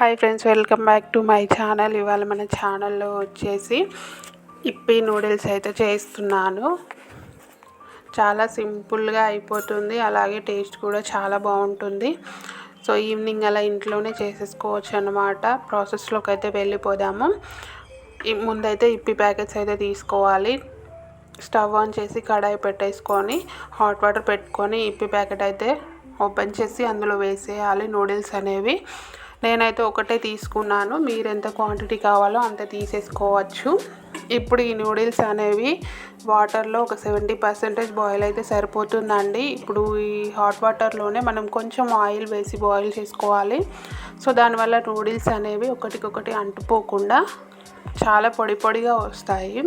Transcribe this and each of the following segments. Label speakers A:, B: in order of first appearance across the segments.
A: Hi friends welcome back to my channel. ఇవాళ మన ఛానల్లో వచ్చేసి ఇప్పి నూడిల్స్ అయితే చేస్తున్నాను. చాలా సింపుల్గా అయిపోతుంది. అలాగే టేస్ట్ కూడా చాలా బాగుంటుంది. సో ఈవినింగ్ అలా ఇంట్లోనే చేసేసుకోవచ్చు అనమాట ప్రాసెస్లోకి అయితే వెళ్ళిపోదాము. ముందైతే ఇప్పి ప్యాకెట్స్ అయితే తీసుకోవాలి. స్టవ్ ఆన్ చేసి కడాయి పెట్టేసుకొని హాట్ వాటర్ పెట్టుకొని ఇప్పి ప్యాకెట్ అయితే ఓపెన్ చేసి అందులో వేసేయాలి నూడిల్స్ అనేవి. నేనైతే ఒకటే తీసుకున్నాను. మీరు ఎంత క్వాంటిటీ కావాలో అంత తీసేసుకోవచ్చు. ఇప్పుడు ఈ నూడిల్స్ అనేవి వాటర్లో ఒక సెవెంటీ పర్సెంటేజ్ బాయిల్ అయితే సరిపోతుందండి. ఇప్పుడు ఈ హాట్ వాటర్లోనే మనం కొంచెం ఆయిల్ వేసి బాయిల్ చేసుకోవాలి. సో దానివల్ల నూడిల్స్ అనేవి ఒకటికొకటి అంటుపోకుండా చాలా పొడి పొడిగా వస్తాయి.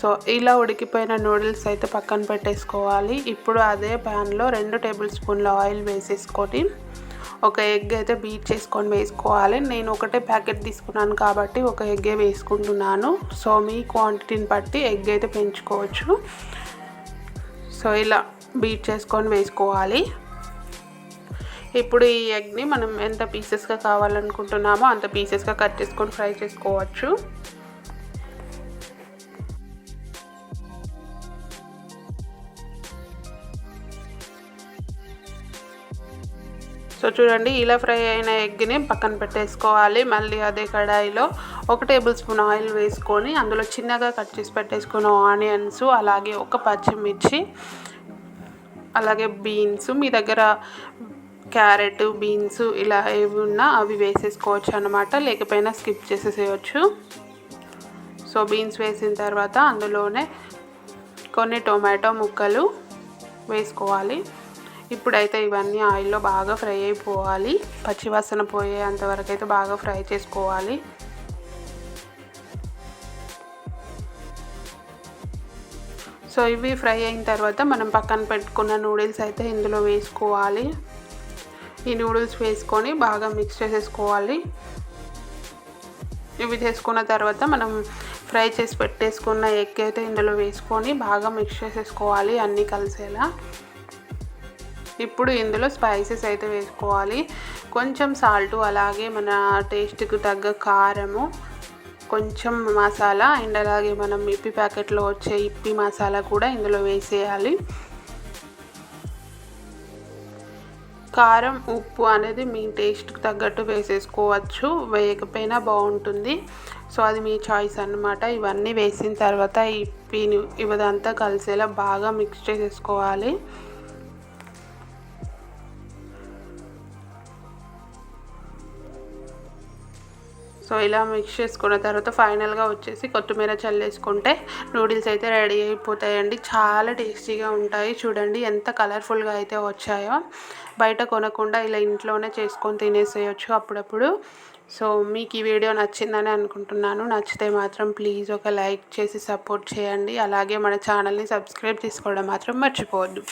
A: సో ఇలా ఉడికిపోయిన నూడిల్స్ అయితే పక్కన పెట్టేసుకోవాలి. ఇప్పుడు అదే ప్యాన్లో రెండు టేబుల్ స్పూన్ల ఆయిల్ వేసేసుకొని ఒక ఎగ్ అయితే బీట్ చేసుకొని వేసుకోవాలి. నేను ఒకటే ప్యాకెట్ తీసుకున్నాను కాబట్టి ఒక ఎగ్గే వేసుకుంటున్నాను. సో మీ క్వాంటిటీని బట్టి ఎగ్ అయితే పెంచుకోవచ్చు. సో ఇలా బీట్ చేసుకొని వేసుకోవాలి. ఇప్పుడు ఈ ఎగ్ని మనం ఎంత పీసెస్గా కావాలనుకుంటున్నామో అంత పీసెస్గా కట్ చేసుకొని ఫ్రై చేసుకోవచ్చు. సో చూడండి. ఇలా ఫ్రై అయిన ఎగ్ని పక్కన పెట్టేసుకోవాలి. మళ్ళీ అదే కడాయిలో ఒక టేబుల్ స్పూన్ ఆయిల్ వేసుకొని అందులో చిన్నగా కట్ చేసి పెట్టేసుకున్న ఆనియన్స్ అలాగే ఒక పచ్చిమిర్చి అలాగే బీన్స్ మీ దగ్గర క్యారెట్ బీన్స్ ఇలా ఏవి ఉన్నా అవి వేసేసుకోవచ్చు అనమాట లేకపోయినా స్కిప్ చేసేసేయచ్చు. సో బీన్స్ వేసిన తర్వాత అందులోనే కొన్ని టొమాటో ముక్కలు వేసుకోవాలి. ఇప్పుడైతే ఇవన్నీ ఆయిల్లో బాగా ఫ్రై అయిపోవాలి. పచ్చివాసన పోయే అంతవరకు అయితే బాగా ఫ్రై చేసుకోవాలి. సో ఇవి ఫ్రై అయిన తర్వాత మనం పక్కన పెట్టుకున్న నూడిల్స్ అయితే ఇందులో వేసుకోవాలి. ఈ నూడిల్స్ వేసుకొని బాగా మిక్స్ చేసేసుకోవాలి. ఇవి చేసుకున్న తర్వాత మనం ఫ్రై చేసి పెట్టేసుకున్న ఎగ్ అయితే ఇందులో వేసుకొని బాగా మిక్స్ చేసేసుకోవాలి అన్నీ కలిసేలా. ఇప్పుడు ఇందులో స్పైసెస్ అయితే వేసుకోవాలి. కొంచెం సాల్ట్ అలాగే మన టేస్ట్కి తగ్గ కారము కొంచెం మసాలా అండ్ అలాగే మనం ఇప్పి ప్యాకెట్లో వచ్చే ఇప్పి మసాలా కూడా ఇందులో వేసేయాలి. కారం ఉప్పు అనేది మీ టేస్ట్కి తగ్గట్టు వేసేసుకోవచ్చు. వేయకపోయినా బాగుంటుంది. సో అది మీ చాయిస్ అనమాట ఇవన్నీ వేసిన తర్వాత ఇప్పిని ఇవదంతా కలిసేలా బాగా మిక్స్ చేసేసుకోవాలి. సో ఇలా మిక్స్ చేసుకున్న తర్వాత ఫైనల్గా వచ్చేసి కొత్తిమీర చల్లేసుకుంటే నూడిల్స్ అయితే రెడీ అయిపోతాయండి. చాలా టేస్టీగా ఉంటాయి. చూడండి ఎంత కలర్ఫుల్గా అయితే వచ్చాయో. బయట కొనకుండా ఇలా ఇంట్లోనే చేసుకొని తినేసేయచ్చు అప్పుడప్పుడు. సో మీకు ఈ వీడియో నచ్చిందని అనుకుంటున్నాను. నచ్చితే మాత్రం ప్లీజ్ ఒక లైక్ చేసి సపోర్ట్ చేయండి. అలాగే మన ఛానల్ని సబ్స్క్రైబ్ చేసుకోవడం మాత్రం మర్చిపోవద్దు.